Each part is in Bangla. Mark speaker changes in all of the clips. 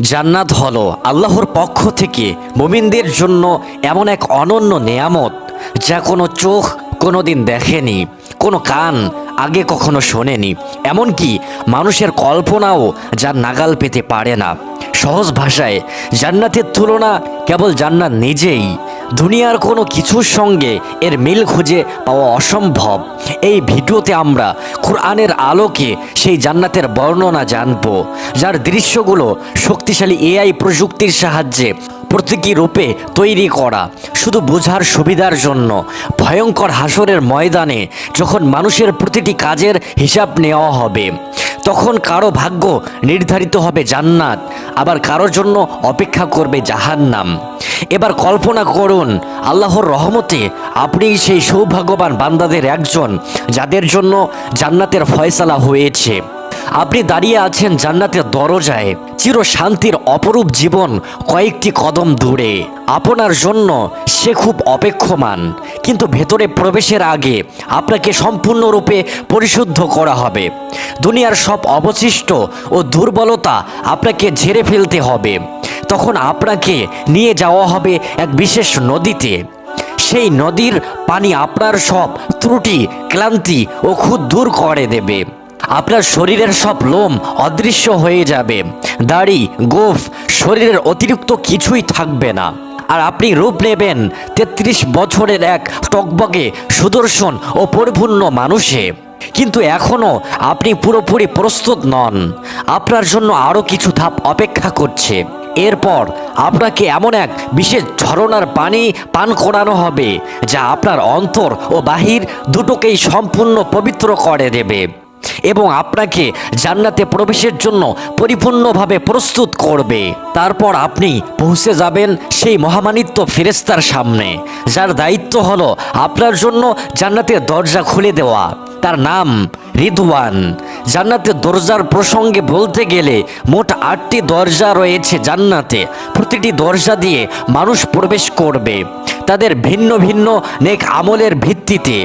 Speaker 1: জান্নাত হলো আল্লাহর পক্ষ থেকে মুমিনদের জন্য এমন এক অনন্য নেয়ামত যা কোনো চোখ কোনো দিন দেখেনি, কোনো কান আগে কখনো শোনেনি। এমনকি মানুষের কল্পনাও যা নাগাল পেতে পারে না। সহজ ভাষায়, জান্নাতের তুলনা কেবল জান্নাত নিজেই দুনিয়ার কোনো কিছুর সঙ্গে এর মিল খুঁজে পাওয়া অসম্ভব। এই ভিডিওতে আমরা কোরআনের আলোকে সেই জান্নাতের বর্ণনা জানব, যার দৃশ্যগুলো শক্তিশালী এআই প্রযুক্তির সাহায্যে প্রতীকী রূপে তৈরি করা। শুধু বোঝার সুবিধার জন্য ভয়ঙ্কর হাসরের ময়দানে যখন মানুষের প্রতিটি কাজের হিসাব নেওয়া হবে। তখন কারও ভাগ্য নির্ধারিত হবে জান্নাত, আবার কারোর জন্য অপেক্ষা করবে জাহান্নাম। এবার কল্পনা করুন, আল্লাহর রহমতে আপনি সেই সৌভাগ্যবান বান্দাদের একজন, যাদের জন্য জান্নাতের ফয়সালা হয়েছে। আপনি দাঁড়িয়ে আছেন জান্নাতের দরজায় চির শান্তির অপরূপ জীবন কয়েকটি কদম দূরে। আপনার জন্য সে খুব অপেক্ষমান, কিন্তু ভেতরে প্রবেশের আগে আপনাকে সম্পূর্ণরূপে পরিশুদ্ধ করা হবে। দুনিয়ার সব অবশিষ্ট ও দুর্বলতা আপনাকে ঝেড়ে ফেলতে হবে। তখন আপনাকে নিয়ে যাওয়া হবে এক বিশেষ নদীতে। সেই নদীর পানি আপনার সব ত্রুটি, ক্লান্তি ও খুদ দূর করে দেবে। আপনার শরীরের সব লোম অদৃশ্য হয়ে যাবে। দাড়ি, গোফ, শরীরের অতিরিক্ত কিছুই থাকবে না। আর আপনি রূপ নেবেন তেত্রিশ বছরের এক টকবগে, সুদর্শন ও পরিপূর্ণ মানুষে। কিন্তু এখনও আপনি পুরোপুরি প্রস্তুত নন। আপনার জন্য আরও কিছু ধাপ অপেক্ষা করছে। এরপর আপনাকে এমন এক বিশেষ ঝরনার পানি পান করানো হবে, যা আপনার অন্তর ও বাহির দুটোকেই সম্পূর্ণ পবিত্র করে দেবে। এবং আপনাকে জান্নাতে প্রবেশের জন্য পরিপূর্ণভাবে প্রস্তুত করবে। তারপর আপনি পৌঁছে যাবেন সেই মহামানিত্য ফেরেস্তার সামনে, যার দায়িত্ব হলো আপনার জন্য জান্নাতের দরজা খুলে দেওয়া। তার নাম রিদওয়ান। জান্নাতের দরজার প্রসঙ্গে বলতে গেলে মোট আটটি দরজা রয়েছে জান্নাতে। প্রতিটি দরজা দিয়ে মানুষ প্রবেশ করবে। তাদের ভিন্ন ভিন্ন নেক আমলের ভিত্তিতে।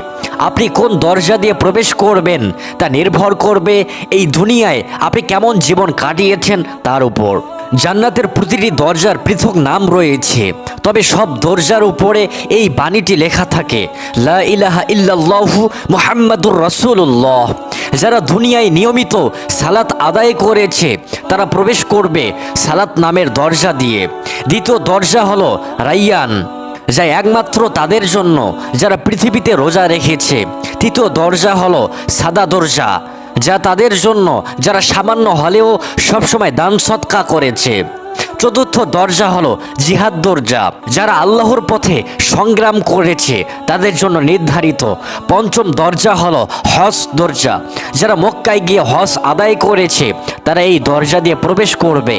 Speaker 1: আপনি কোন দরজা দিয়ে প্রবেশ করবেন তা নির্ভর করবে এই দুনিয়ায় আপনি কেমন জীবন কাটিয়েছেন তার উপর। জান্নাতের প্রতিটি দরজার পৃথক নাম রয়েছে, তবে সব দরজার উপরে এই বাণীটি লেখা থাকে, লা ইলাহা ইল্লাল্লাহু মুহাম্মাদুর রাসূলুল্লাহ। যারা দুনিয়ায় নিয়মিত সালাত আদায় করেছে, তারা প্রবেশ করবে সালাত নামের দরজা দিয়ে। দ্বিতীয় দরজা হলো রাইয়ান। যা একমাত্র তাদের জন্য যারা পৃথিবীতে রোজা রেখেছে। তৃতীয় দরজা হলো সাদা দরজা, যা তাদের জন্য যারা সামান্য হলেও সবসময় দান সৎকা করেছে। চতুর্থ দরজা হলো জিহাদ দরজা, যারা আল্লাহর পথে সংগ্রাম করেছে, তাদের জন্য নির্ধারিত। পঞ্চম দরজা হলো হজ দরজা, যারা মক্কায় গিয়ে হজ আদায় করেছে, তারা এই দরজা দিয়ে প্রবেশ করবে।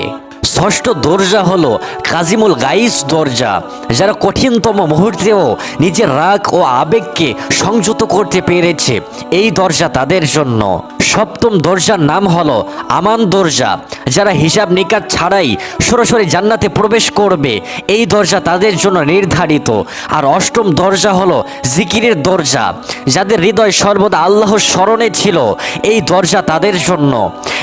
Speaker 1: ষষ্ঠ দরজা হল কাজিমুল গাইস দরজা, যারা কঠিনতম মুহূর্তেও নিজের রাগ ও আবেগকে সংযত করতে পেরেছে। এই দরজা তাদের জন্য। সপ্তম দরজার নাম হলো আমান দরজা, যারা হিসাব নিকাশ ছাড়াই সরাসরি জান্নাতে প্রবেশ করবে। এই দরজা তাদের জন্য নির্ধারিত। আর অষ্টম দরজা হলো জিকিরের দরজা, যাদের হৃদয় সর্বদা আল্লাহর স্মরণে ছিল। এই দরজা তাদের জন্য।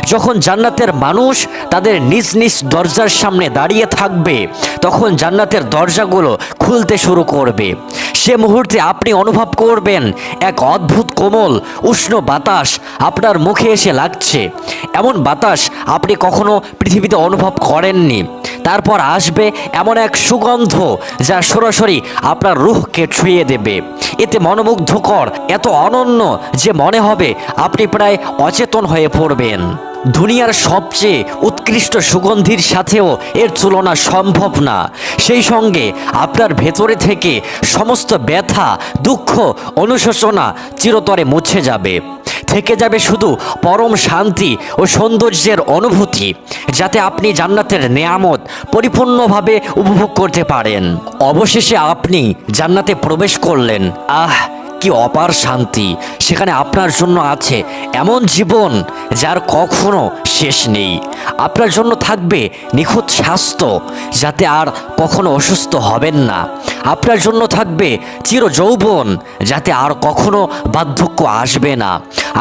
Speaker 1: যখন জান্নাতের মানুষ তাদের নিজ নিজ দরজার সামনে দাঁড়িয়ে থাকবে, তখন জান্নাতের দরজাগুলো খুলতে শুরু করবে। সে মুহূর্তে আপনি অনুভব করবেন, এক অদ্ভুত কোমল, উষ্ণ বাতাস আপনার মুখে এসে লাগছে। এমন বাতাস আপনি কখনো পৃথিবীতে অনুভব করেননি। তারপর আসবে এমন এক সুগন্ধ যা সরাসরি আপনার রুহকে ছুঁয়ে দেবে। এতে মনোমুগ্ধকর, এত অনন্য যে মনে হবে আপনি প্রায় অচেতন হয়ে পড়বেন। দুনিয়ার সবচেয়ে উৎকৃষ্ট সুগন্ধির সাথেও এর তুলনা সম্ভব না। সেই সঙ্গে আপনার ভেতরে থেকে সমস্ত ব্যথা, দুঃখ, অনুশোচনা চিরতরে মুছে যাবে। থেকে যাবে শুধু পরম শান্তি ও সৌন্দর্যের অনুভূতি, যাতে আপনি জান্নাতের নেয়ামত পরিপূর্ণভাবে উপভোগ করতে পারেন। অবশেষে আপনি জান্নাতে প্রবেশ করলেন। আহ, কি অপার শান্তি! সেখানে আপনার জন্য আছে এমন জীবন যার কখনো শেষ নেই। আপনার জন্য থাকবে নিখুঁত স্বাস্থ্য, যাতে আর কখনো অসুস্থ হবেন না। আপনার জন্য থাকবে চির যৌবন যাতে আর কখনো বার্ধক্য আসবে না।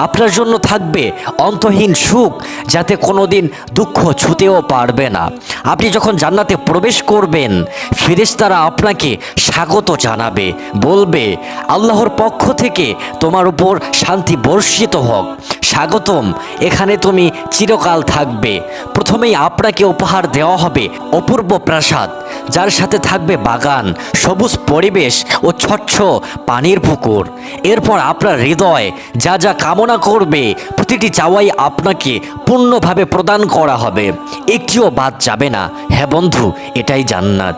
Speaker 1: আপনার জন্য থাকবে অন্তহীন সুখ, যাতে কোনোদিন দুঃখ ছুতেও পারবে না। আপনি যখন জান্নাতে প্রবেশ করবেন, ফেরেশতারা আপনাকে স্বাগত জানাবে, বলবে, আল্লাহর পক্ষ থেকে তোমার উপর শান্তি বর্ষিত হোক। স্বাগতম, এখানে তুমি চিরকাল থাকবে। প্রথমেই আপনাকে উপহার দেওয়া হবে অপূর্ব প্রাসাদ, যার সাথে থাকবে বাগান সবুজ পরিবেশ ও স্বচ্ছ পানির পুকুর। এরপর আপনার হৃদয় যা যা কামনা করবে, প্রতিটি চাওয়াই আপনাকে পূর্ণভাবে প্রদান করা হবে। একটিও বাদ যাবে না। হ্যাঁ বন্ধু, এটাই জান্নাত।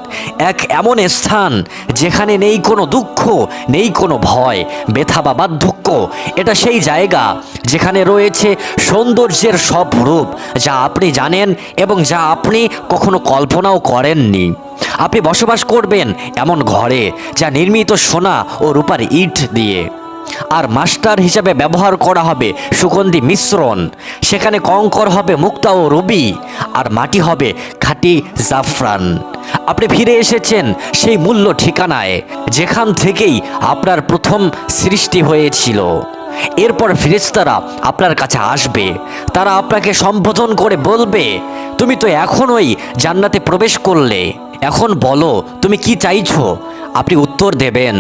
Speaker 1: এক এমন স্থান যেখানে নেই কোনো দুঃখ, নেই কোনো ভয়, ব্যথা বা বার্ধক্য এটা সেই জায়গা যেখানে রয়েছে সৌন্দর্যের সব রূপ যা আপনি জানেন এবং যা আপনি কখনো কল্পনাও করেননি। আপনি বসবাস করবেন এমন ঘরে যা নির্মিত সোনা ও রূপার ইট দিয়ে। আর মাস্টার হিসাবে ব্যবহার করা হবে সুগন্ধি মিশ্রণ। সেখানে কঙ্কর হবে মুক্তা ও রবি, আর মাটি হবে খাঁটি জাফরান। আপনি ফিরে এসেছেন সেই মূল্য ঠিকানায়, যেখান থেকেই আপনার প্রথম সৃষ্টি হয়েছিল। এরপর ফিরিস্তারা আপনার কাছে আসবে। তারা আপনাকে সম্বোধন করে বলবে, তুমি তো এখনই জান্নাতে প্রবেশ করলে। এখন বলো, তুমি কি চাইছো? আপনি উত্তর দেবেন,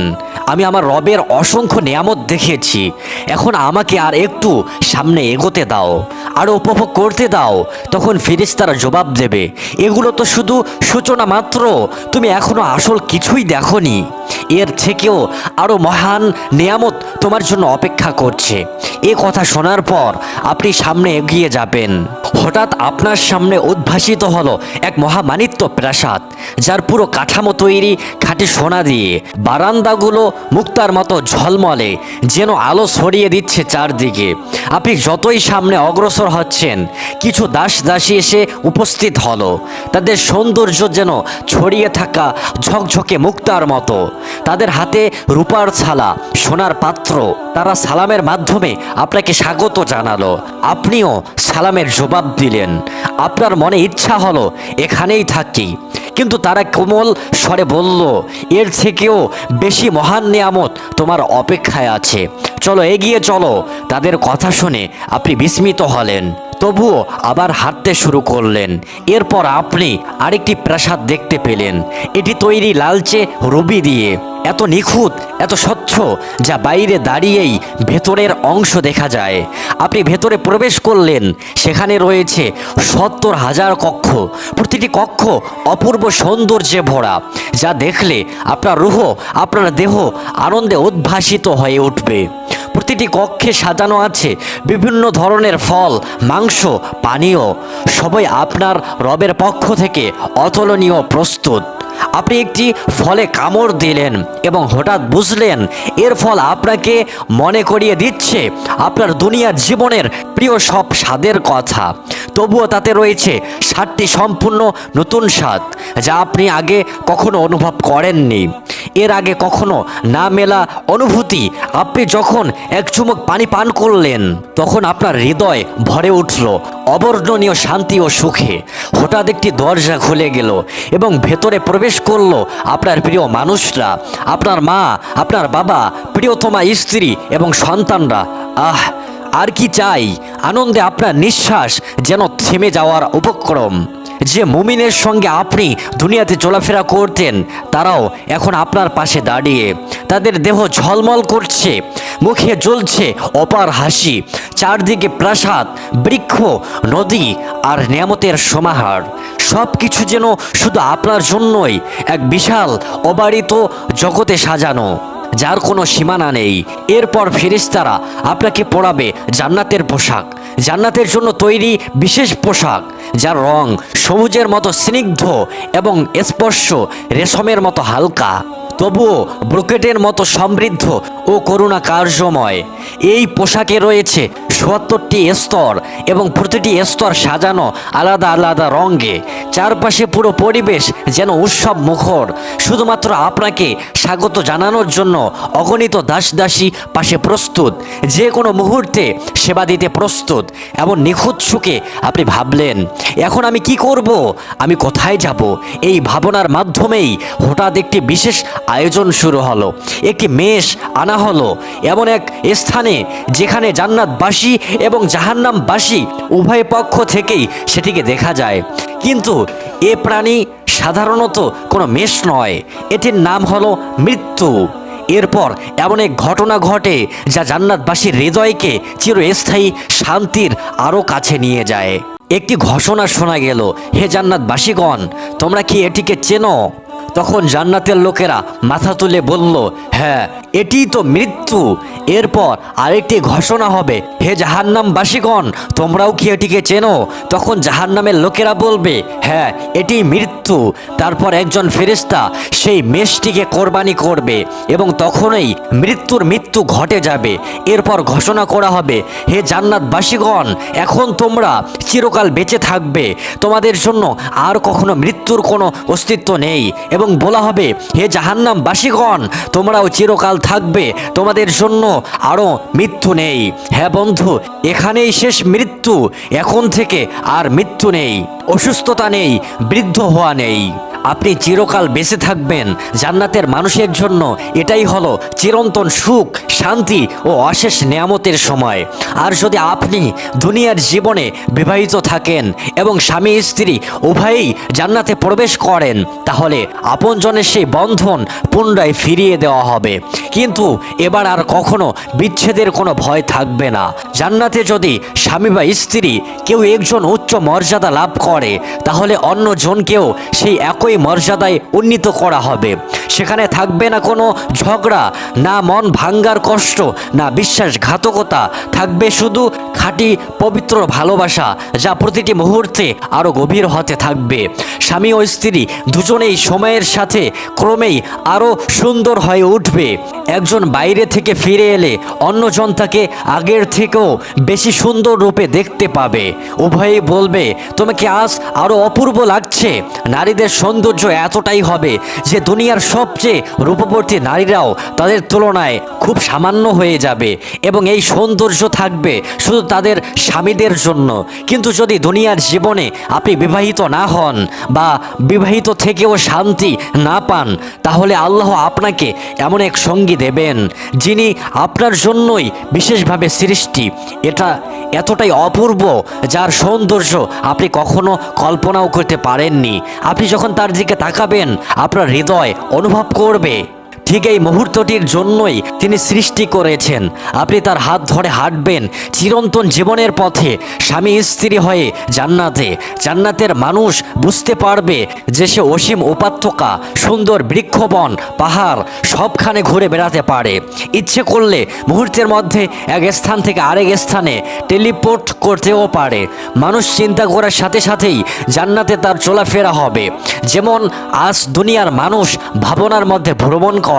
Speaker 1: আমি আমার রবের অসংখ্য নিয়ামত দেখেছি এখন আমাকে আর একটু সামনে এগোতে দাও আরও উপভোগ করতে দাও। তখন ফিরিস্তারা জবাব দেবে, এগুলো তো শুধু সূচনা মাত্র, তুমি এখনও আসল কিছুই দেখনি। এর থেকেও আরও মহান নিয়ামত তোমার জন্য অপেক্ষা করছে। এ কথা শোনার পর আপনি সামনে এগিয়ে যাবেন। হঠাৎ আপনার সামনে উদ্ভাসিত হলো এক মহামানিত্য প্রাসাদ, যার পুরো কাঠামো তৈরি খাঁটি সোনা দিয়ে। বারান্দাগুলো মুক্তার মতো ঝলমলে, যেন আলো ছড়িয়ে দিচ্ছে চারদিকে। আপনি যতই সামনে অগ্রসর হচ্ছেন, কিছু দাস দাসী এসে উপস্থিত হলো। তাদের সৌন্দর্য যেন ছড়িয়ে থাকা ঝকঝকে মুক্তার মতো। তাদের হাতে রূপার ছালা, সোনার পাত্র, তারা সালামের মাধ্যমে আপনাকে স্বাগত জানালো। আপনিও সালামের জবাব দিলেন। আপনার মনে ইচ্ছা হলো এখানেই থাকি। কিন্তু তারা কোমল স্বরে বলল, এর থেকেও বেশি মহান নিয়ামত তোমার অপেক্ষায় আছে। চলো এগিয়ে চলো। তাদের কথা শুনে আপনি বিস্মিত হলেন। তবুও আবার হাঁটতে শুরু করলেন। এরপর আপনি আরেকটি প্রাসাদ দেখতে পেলেন। এটি তৈরি লালচে রবি দিয়ে। এত নিখুঁত, এত স্বচ্ছ, যা বাইরে দাঁড়িয়েই ভেতরের অংশ দেখা যায়। আপনি ভেতরে প্রবেশ করলেন, সেখানে রয়েছে সত্তর হাজার কক্ষ। প্রতিটি কক্ষ অপূর্ব সৌন্দর্যে ভরা, যা দেখলে আপনার রুহ, আপনার দেহ আনন্দে উদ্ভাসিত হয়ে উঠবে। প্রতিটি কক্ষে সাজানো আছে বিভিন্ন ধরনের ফল, মাংস, পানীয়। সবাই আপনার রবের পক্ষ থেকে অতুলনীয় প্রস্তুত। আপনি একটি ফলে কামড় দিলেন এবং হঠাৎ বুঝলেন, এর ফল আপনাকে মনে করিয়ে দিচ্ছে। আপনার দুনিয়ার জীবনের প্রিয় সব স্বাদের কথা। তবুও তাতে রয়েছে সাতটি সম্পূর্ণ নতুন স্বাদ, যা আপনি আগে কখনো অনুভব করেননি। এর আগে কখনো না মেলা অনুভূতি, আপনি যখন এক চুমুক পানি পান করলেন, তখন আপনার হৃদয় ভরে উঠল অবর্ণনীয় শান্তি ও সুখে। হঠাৎ একটি দরজা খুলে গেল এবং ভেতরে প্রবেশ করল আপনার প্রিয় মানুষরা। আপনার মা, আপনার বাবা, প্রিয়তমা স্ত্রী এবং সন্তানরা। আহ! আর কি চাই? আনন্দে আপনার নিঃশ্বাস যেন থেমে যাওয়ার উপক্রম। যে মুমিনের সঙ্গে আপনি দুনিয়াতে চলাফেরা করতেন, তারাও এখন আপনার পাশে দাঁড়িয়ে। তাদের দেহ ঝলমল করছে, মুখে জ্বলছে অপার হাসি, চারদিকে প্রাসাদ, বৃক্ষ, নদী আর নিয়ামতের সমাহার। সব কিছু যেন শুধু আপনার জন্যই, এক বিশাল, অবারিত জগতে সাজানো। যার কোনো সীমানা নেই। এরপর ফেরিস্তারা আপনাকে পড়াবে জান্নাতের পোশাক। জান্নাতের জন্য তৈরি বিশেষ পোশাক, যার রং সবুজের মতো স্নিগ্ধ এবং স্পর্শ রেশমের মতো হালকা। তবুও ব্রোকেটের মতো সমৃদ্ধ ও করুণা কার্যময় এই পোশাকে রয়েছে সত্তরটি স্তর এবং প্রতিটি স্তর সাজানো আলাদা আলাদা রঙে। চারপাশে পুরো পরিবেশ যেন উৎসব মুখর। শুধুমাত্র আপনাকে স্বাগত জানানোর জন্য অগণিত দাস দাসী পাশে প্রস্তুত। যে কোনো মুহূর্তে সেবা দিতে প্রস্তুত। এমন নিখুঁত সুখে আপনি ভাবলেন, এখন আমি কি করব? আমি কোথায় যাব? এই ভাবনার মাধ্যমেই হঠাৎ একটি বিশেষ আয়োজন শুরু হলো। একটি মেষ আনা হলো। এমন এক স্থানে যেখানে জান্নাতবাসী এবং জাহান্নামবাসী উভয় পক্ষ থেকেই সেটিকে দেখা যায়। কিন্তু এ প্রাণী সাধারণত কোনো মেষ নয়। এটির নাম হলো মৃত্যু। এরপর এমন এক ঘটনা ঘটে যা জান্নাতবাসীর হৃদয়কে চিরস্থায়ী শান্তির আরও কাছে নিয়ে যায়। একটি ঘোষণা শোনা গেল, হে জান্নাতবাসীগণ, তোমরা কি এটিকে চেনো? তখন জান্নাতের লোকেরা মাথা তুলে বলল হ্যাঁ এটিই তো মৃত্যু। এরপর আরেকটি ঘোষণা হবে, হে জাহান্নামবাসীগণ, তোমরাও কি এটিকে চেনো? তখন জাহান্নামের লোকেরা বলবে হ্যাঁ এটি মৃত্যু। তারপর একজন ফেরেশতা সেই মেষটিকে কোরবানি করবে এবং তখনই মৃত্যুর মৃত্যু ঘটে যাবে। এরপর ঘোষণা করা হবে, হে জান্নাতবাসীগণ, এখন তোমরা চিরকাল বেঁচে থাকবে। তোমাদের জন্য আর কখনো মৃত্যুর কোনো অস্তিত্ব নেই এবং বলা হবে, হে জাহান্নামবাসীগণ, তোমরাও চিরকাল থাকবে, তোমাদের জন্য আরও মৃত্যু নেই। হ্যাঁ বন্ধু, এখানেই শেষ মৃত্যু, এখন থেকে আর মৃত্যু নেই, অসুস্থতা নেই, বৃদ্ধ হওয়া নেই। আপনি চিরকাল বেঁচে থাকবেন। জান্নাতের মানুষের জন্য এটাই হলো চিরন্তন সুখ, শান্তি ও অশেষ নিয়ামতের সময়। আর যদি আপনি দুনিয়ার জীবনে বিবাহিত থাকেন এবং স্বামী, স্ত্রী উভয়েই জান্নাতে প্রবেশ করেন, তাহলে আপনজনের সেই বন্ধন পুনরায় ফিরিয়ে দেওয়া হবে। কিন্তু এবার আর কখনো বিচ্ছেদের কোনো ভয় থাকবে না। জান্নাতে যদি স্বামী বা স্ত্রী কেউ একজন উচ্চ মর্যাদা লাভ করে, তাহলে অন্যজনকেও সেই একই মর্যাদায় উন্নীত করা হবে। সেখানে থাকবে না কোনো ঝগড়া, না মন ভাঙ্গার কষ্ট, না বিশ্বাসঘাতকতা। থাকবে শুধু খাঁটি পবিত্র ভালোবাসা, যা প্রতিটি মুহূর্তে আরও গভীর হতে থাকবে। স্বামী ও স্ত্রী দুজনেই সময়ের সাথে ক্রমেই আরও সুন্দর হয়ে উঠবে। একজন বাইরে থেকে ফিরে এলে অন্যজন তাকে আগের থেকেও বেশি সুন্দর রূপে দেখতে পাবে। উভয়েই বলবে, তোমাকে আজ আরও অপূর্ব লাগছে। নারীদের সৌন্দর্য এতটাই হবে যে দুনিয়ার সবচেয়ে রূপবর্তী নারীরাও তাদের তুলনায় খুব সামান্য হয়ে যাবে এবং এই সৌন্দর্য থাকবে শুধু তাদের স্বামীদের জন্য। কিন্তু যদি দুনিয়ার জীবনে আপনি বিবাহিত না হন বা বিবাহিত থেকেও শান্তি না পান, তাহলে আল্লাহ আপনাকে এমন এক সঙ্গী দেবেন যিনি আপনার জন্যই বিশেষভাবে সৃষ্টি। এটা এতটাই অপূর্ব যার সৌন্দর্য আপনি কখনো কল্পনাও করতে পারেননি। আপনি যখন তার দিকে তাকাবেন, আপনার হৃদয় অনুভব করবে। ঠিক এই মুহূর্তটির জন্যই তিনি সৃষ্টি করেছেন। আপনি তার হাত ধরে হাঁটবেন চিরন্তন জীবনের পথে। স্বামী স্ত্রী হয়ে জান্নাতে, জান্নাতের মানুষ বুঝতে পারবে যে সে অসীম উপাত্যকা সুন্দর বৃক্ষবন, পাহাড় সবখানে ঘুরে বেড়াতে পারে। ইচ্ছে করলে মুহূর্তের মধ্যে এক স্থান থেকে আরেক স্থানে টেলিপোর্ট করতেও পারে। মানুষ চিন্তা করার সাথে সাথেই জান্নাতে তার চলাফেরা হবে। যেমন আজ দুনিয়ার মানুষ ভাবনার মধ্যে ভ্রমণ করে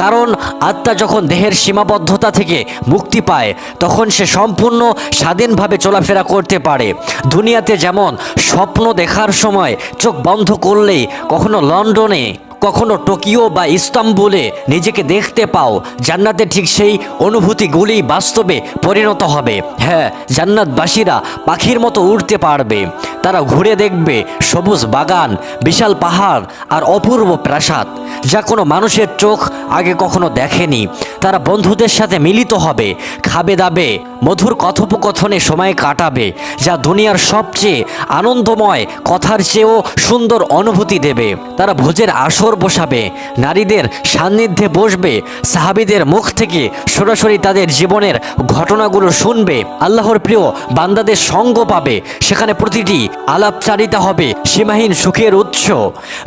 Speaker 1: কারণ আত্মা যখন দেহের সীমাবদ্ধতা থেকে মুক্তি পায়, তখন সে সম্পূর্ণ স্বাধীনভাবে চলাফেরা করতে পারে। দুনিয়াতে যেমন স্বপ্ন দেখার সময় চোখ বন্ধ করলেই কখনো লন্ডনে, কখনো টোকিও বা ইস্তাম্বুলে নিজেকে দেখতে পাও, জান্নাতে ঠিক সেই অনুভূতিগুলি বাস্তবে পরিণত হবে। হ্যাঁ জান্নাতবাসীরা পাখির মতো উড়তে পারবে। তারা ঘুরে দেখবে সবুজ বাগান, বিশাল পাহাড় আর অপূর্ব প্রাসাদ। যা কোনো মানুষের চোখ আগে কখনো দেখেনি। তারা বন্ধুদের সাথে মিলিত হবে খাবে দাবে মধুর কথোপকথনে সময় কাটাবে, যা দুনিয়ার সবচেয়ে আনন্দময়, কথার চেয়েও সুন্দর অনুভূতি দেবে। তারা ভোজের আসর বসাবে, নারীদের সান্নিধ্যে বসবে, সাহাবিদের মুখ থেকে সরাসরি তাদের জীবনের ঘটনাগুলো শুনবে। আল্লাহর প্রিয় বান্দাদের সঙ্গ পাবে, সেখানে প্রতিটি আলাপচারিতা হবে সীমাহীন সুখের উৎস।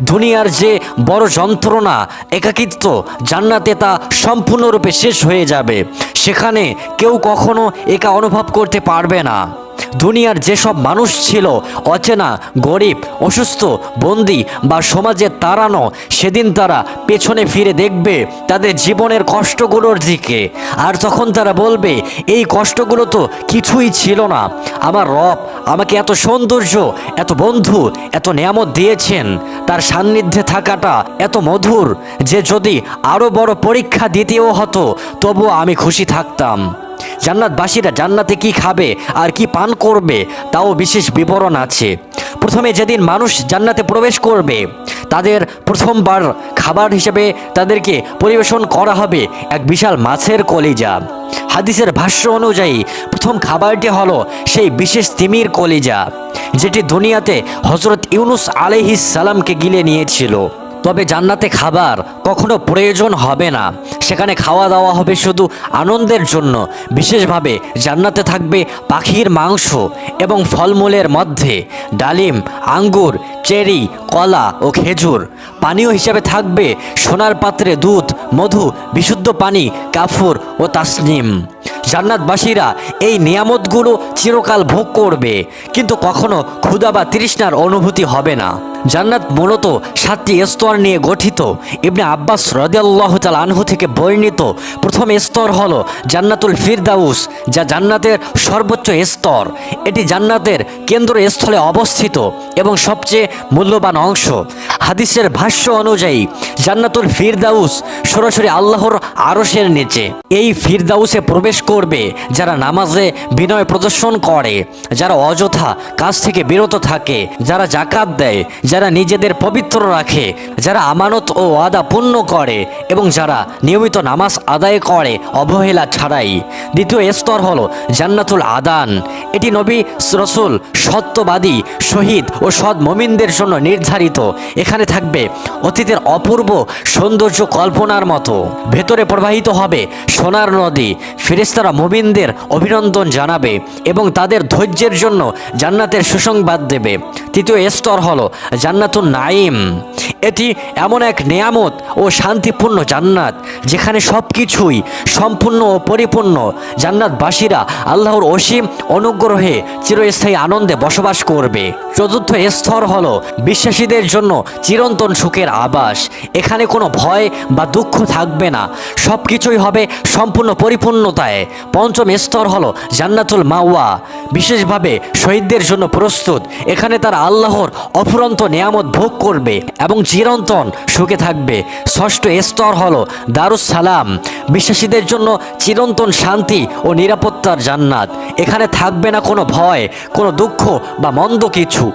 Speaker 1: দুনিয়ার যে বড় যন্ত্রণা, একাকিত্ব জান্নাতে তা সম্পূর্ণরূপে শেষ হয়ে যাবে। সেখানে কেউ কখনো একা অনুভব করতে পারবে না। দুনিয়ার যেসব মানুষ ছিল, অচেনা, গরিব, অসুস্থ, বন্দি বা সমাজে তাড়ানো, সেদিন তারা পেছনে ফিরে দেখবে তাদের জীবনের কষ্টগুলোর দিকে। আর তখন তারা বলবে, এই কষ্টগুলো তো কিছুই ছিল না। আমার রব আমাকে এত সৌন্দর্য, এত বন্ধু, এত নিয়ামত দিয়েছেন। তার সান্নিধ্যে থাকাটা এত মধুর যে যদি আরও বড় পরীক্ষা দিতেও হতো, তবুও আমি খুশি থাকতাম। জান্নাতবাসীরা জান্নাতে কি খাবে আর কি পান করবে তাও বিশেষ বিবরণ আছে। প্রথমে যেদিন মানুষ জান্নাতে প্রবেশ করবে, তাদের প্রথমবার খাবার হিসেবে তাদেরকে পরিবেশন করা হবে এক বিশাল মাছের কলিজা। হাদিসের ভাষ্য অনুযায়ী প্রথম খাবারটি হলো সেই বিশেষ তিমির কলিজা, যেটি দুনিয়াতে হজরত ইউনুস আলাইহিস সালামকে গিলে নিয়েছিল। তবে জান্নাতে খাবার কখনো প্রয়োজন হবে না। সেখানে খাওয়া দাওয়া হবে শুধু আনন্দের জন্য। বিশেষভাবে জান্নাতে থাকবে পাখির মাংস এবং ফলমূলের মধ্যে। ডালিম, আঙ্গুর, চেরি, কলা ও খেজুর। পানীয় হিসেবে থাকবে সোনার পাত্রে দুধ, মধু, বিশুদ্ধ পানি, কাফুর ও তাসনিম। জান্নাতবাসীরা এই নিয়ামতগুলো চিরকাল ভোগ করবে। কিন্তু কখনো ক্ষুধা বা তৃষ্ণার অনুভূতি হবে না। জান্নাত মূলত সাতটি স্তর নিয়ে গঠিত। ইবনে আব্বাস রদিয়াল্লাহ তাল আনহু থেকে বর্ণিত প্রথম স্তর হল জান্নাতুল ফিরদাউস, যা জান্নাতের সর্বোচ্চ স্তর। এটি জান্নাতের কেন্দ্র স্থলে অবস্থিত এবং সবচেয়ে মূল্যবান অংশ। হাদিসের ভাষ্য অনুযায়ী, জান্নাতুল ফিরদাউস সরাসরি আল্লাহর আরশের নিচে। এই ফিরদাউসে প্রবেশ করবে যারা নামাজে বিনয় প্রদর্শন করে, যারা অযথা কাজ থেকে বিরত থাকে, যারা জাকাত দেয় যারা নিজেদের পবিত্র রাখে, যারা আমানত ও ওয়াদা পূর্ণ করে এবং যারা নিয়মিত নামাজ আদায় করে অবহেলা ছাড়াই। দ্বিতীয় স্তর হলো জান্নাতুল আদান। এটি নবী রসুল সত্যবাদী, শহীদ ও সৎ মমিনদের জন্য নির্ধারিত। এখানে থাকবে অতীতের অপূর্ব সৌন্দর্য কল্পনার মতো। ভেতরে প্রবাহিত হবে সোনার নদী। ফেরেস্তারা মুমিনদের অভিনন্দন জানাবে এবং তাদের ধৈর্যের জন্য জান্নাতের সুসংবাদ দেবে। তৃতীয় স্তর হলো জান্নাতুন নাইম এটি এমন এক নেয়ামত ও শান্তিপূর্ণ জান্নাত, যেখানে সব কিছুই সম্পূর্ণ ও পরিপূর্ণ। জান্নাতবাসীরা আল্লাহর অসীম অনুগ্রহে চিরস্থায়ী আনন্দে বসবাস করবে। চতুর্থ স্তর হল বিশ্বাসীদের জন্য চিরন্তন সুখের আবাস। এখানে কোনো ভয় বা দুঃখ থাকবে না। সব কিছুই হবে সম্পূর্ণ পরিপূর্ণতায়। পঞ্চম স্তর হল জান্নাতুল মাওয়া। বিশেষভাবে শহীদদের জন্য প্রস্তুত। এখানে তারা আল্লাহর অফুরন্ত নিয়ামত ভোগ করবে এবং চিরন্তন সুখে থাকবে। ষষ্ঠ স্তর হল দারুস সালাম বিশ্বাসীদের জন্য চিরন্তন শান্তি ও নিরাপত্তার জান্নাত। এখানে থাকবে না কোনো ভয়, কোনো দুঃখ বা মন্দ কিছু।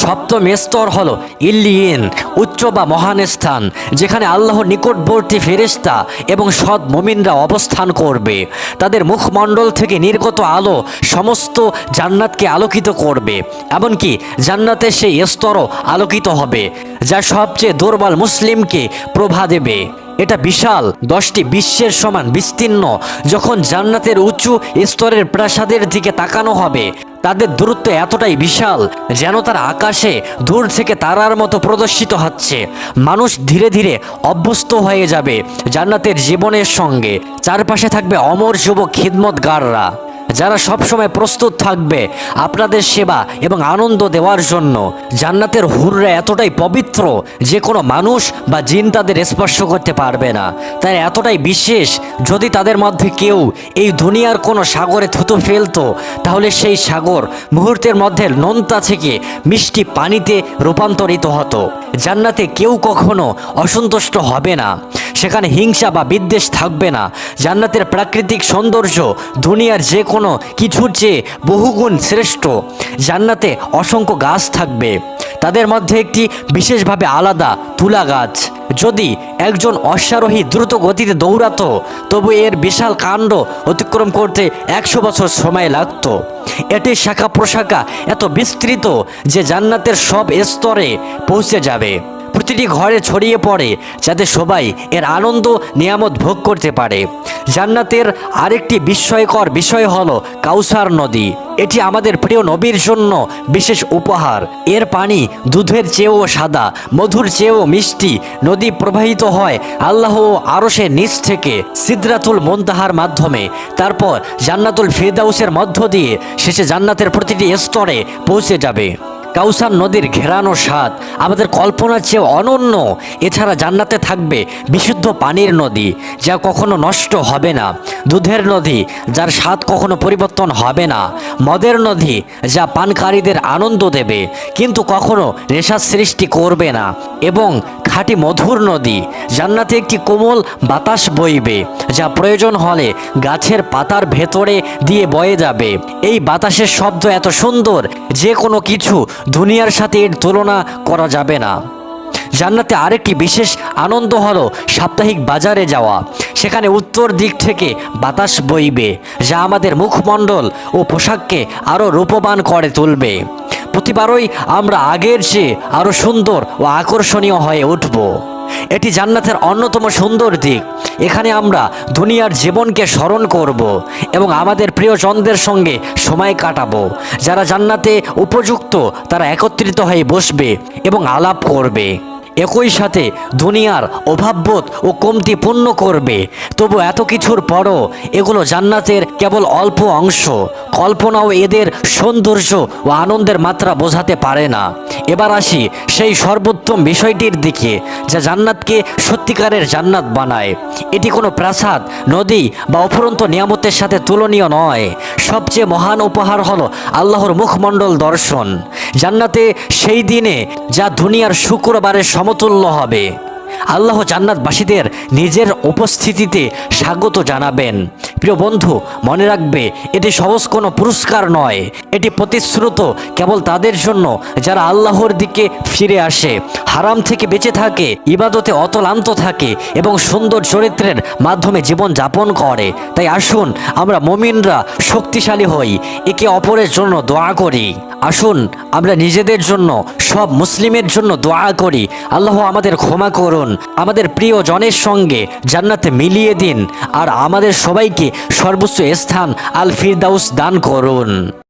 Speaker 1: সপ্তম স্তর হল ইল্লিয়েন উচ্চ বা মহান স্থান, যেখানে আল্লাহর নিকটবর্তী ফেরেশতা এবং সৎ মুমিনরা অবস্থান করবে। তাদের মুখমণ্ডল থেকে নির্গত আলো সমস্ত জান্নাতকে আলোকিত করবে, এমনকি জান্নাতের সেই স্তরও আলোকিত হবে, যা সবচেয়ে দুর্বল মুসলিমকে প্রভা দেবে। এটা বিশাল, দশটি বিশ্বের সমান বিস্তীর্ণ, যখন জান্নাতের উঁচু স্তরের প্রাসাদের দিকে তাকানো হবে তাদের দূরত্ব এতটাই বিশাল যেন তার আকাশে দূর থেকে তারার মতো প্রদর্শিত হচ্ছে। মানুষ ধীরে ধীরে অভ্যস্ত হয়ে যাবে জান্নাতের জীবনের সঙ্গে। চারপাশে থাকবে অমর যুবক খিদমতগাররা। যারা সবসময় প্রস্তুত থাকবে আপনাদের সেবা এবং আনন্দ দেওয়ার জন্য, জান্নাতের হুররা এতটাই পবিত্র যে কোনো মানুষ বা জিন তাদের স্পর্শ করতে পারবে না। তাই এতটাই বিশেষ, যদি তাদের মধ্যে কেউ এই দুনিয়ার কোনো সাগরে থুতু ফেলতো, তাহলে সেই সাগর মুহূর্তের মধ্যে নোনতা থেকে মিষ্টি পানিতে রূপান্তরিত হতো। জান্নাতে কেউ কখনো অসন্তুষ্ট হবে না। সেখানে হিংসা বা বিদ্বেষ থাকবে না। জান্নাতের প্রাকৃতিক সৌন্দর্য দুনিয়ার যে কোনো কিছুর চেয়ে বহুগুণ শ্রেষ্ঠ। জান্নাতে অসংখ্য গাছ থাকবে। তাদের মধ্যে একটি বিশেষভাবে আলাদা তুলা গাছ। যদি একজন অশ্বারোহী দ্রুত গতিতে দৌড়াতো, তবু এর বিশাল কাণ্ড অতিক্রম করতে একশো বছর সময় লাগতো। এটির শাখা প্রশাখা এত বিস্তৃত যে জান্নাতের সব স্তরে পৌঁছে যাবে। প্রতিটি ঘরে ছড়িয়ে পড়ে যাতে সবাই এর আনন্দ, নিয়ামত ভোগ করতে পারে। জান্নাতের আরেকটি বিস্ময়কর বিষয় হল কাউসার নদী। এটি আমাদের প্রিয় নবীর জন্য বিশেষ উপহার। এর পানি দুধের চেয়েও সাদা, মধুর চেয়েও মিষ্টি। নদী প্রবাহিত হয় আল্লাহ আরসের নিচ থেকে সিদ্রাতুল মন্তাহার মাধ্যমে। তারপর জান্নাতুল ফেরদাউসের মধ্য দিয়ে শেষে জান্নাতের প্রতিটি স্তরে পৌঁছে যাবে। কাউসার নদীর ঘেরানো স্বাদ, আমাদের কল্পনার চেয়ে অনন্য। এছাড়া জান্নাতে থাকবে বিশুদ্ধ পানির নদী, যা কখনো নষ্ট হবে না। দুধের নদী, যার স্বাদ কখনো পরিবর্তন হবে না। মদের নদী, যা পানকারীদের আনন্দ দেবে, কিন্তু কখনো নেশার সৃষ্টি করবে না। এবং খাঁটি মধুর নদী। জান্নাতে একটি কোমল বাতাস বইবে, যা প্রয়োজন হলে গাছের পাতার ভেতরে দিয়ে বয়ে যাবে। এই বাতাসের শব্দ এত সুন্দর, যে কোনো কিছু দুনিয়ার সাথে এর তুলনা করা যাবে না। জান্নাতে আরেকটি বিশেষ আনন্দ হলো সাপ্তাহিক বাজারে যাওয়া। সেখানে উত্তর দিক থেকে বাতাস বইবে, যা আমাদের মুখমণ্ডল ও পোশাককে আরও রূপবান করে তুলবে। প্রতিবারই আমরা আগের চেয়ে আরও সুন্দর ও আকর্ষণীয় হয়ে উঠব। এটি জান্নাতের অন্যতম সুন্দর দিক। এখানে আমরা দুনিয়ার জীবনকে স্মরণ করব এবং আমাদের প্রিয়জনদের সঙ্গে সময় কাটাবো। যারা জান্নাতে উপযুক্ত তারা একত্রিত হয়ে বসবে এবং আলাপ করবে। একই সাথে দুনিয়ার অভাববোধ ও কমতি পূর্ণ করবে। তবু এত কিছুর পরও এগুলো জান্নাতের কেবল অল্প অংশ। কল্পনাও এদের সৌন্দর্য ও আনন্দের মাত্রা বোঝাতে পারে না। এবার আসি সেই সর্বোত্তম বিষয়টির দিকে, যা জান্নাতকে সত্যিকারের জান্নাত বানায়। এটি কোনো প্রাসাদ, নদী বা অফুরন্ত নিয়ামতের সাথে তুলনীয় নয়। সবচেয়ে মহান উপহার হলো আল্লাহর মুখমণ্ডল দর্শন। জান্নাতে সেই দিনে যা দুনিয়ার শুক্রবারের সমতুল্য হবে। আল্লাহ জান্নাতবাসীদের নিজের উপস্থিতিতে স্বাগত জানাবেন। প্রিয় বন্ধু, মনে রাখবে, এটি সহজ কোনো পুরস্কার নয়। এটি প্রতিশ্রুত কেবল তাদের জন্য যারা আল্লাহর দিকে ফিরে আসে, হারাম থেকে বেঁচে থাকে, ইবাদতে অতলান্ত থাকে এবং সুন্দর চরিত্রের মাধ্যমে জীবন যাপন করে। তাই আসুন, আমরা মমিনরা শক্তিশালী হই, একে অপরের জন্য দোয়া করি। আসুন, আমরা নিজেদের জন্য সব মুসলিমের জন্য দোয়া করি। আল্লাহ আমাদের ক্ষমা করুন, আমাদের প্রিয় জনের সঙ্গে জান্নাতে মিলিয়ে দিন, আর আমাদের সবাইকে সর্বোচ্চ স্থান আল ফিরদাউস দান করুন।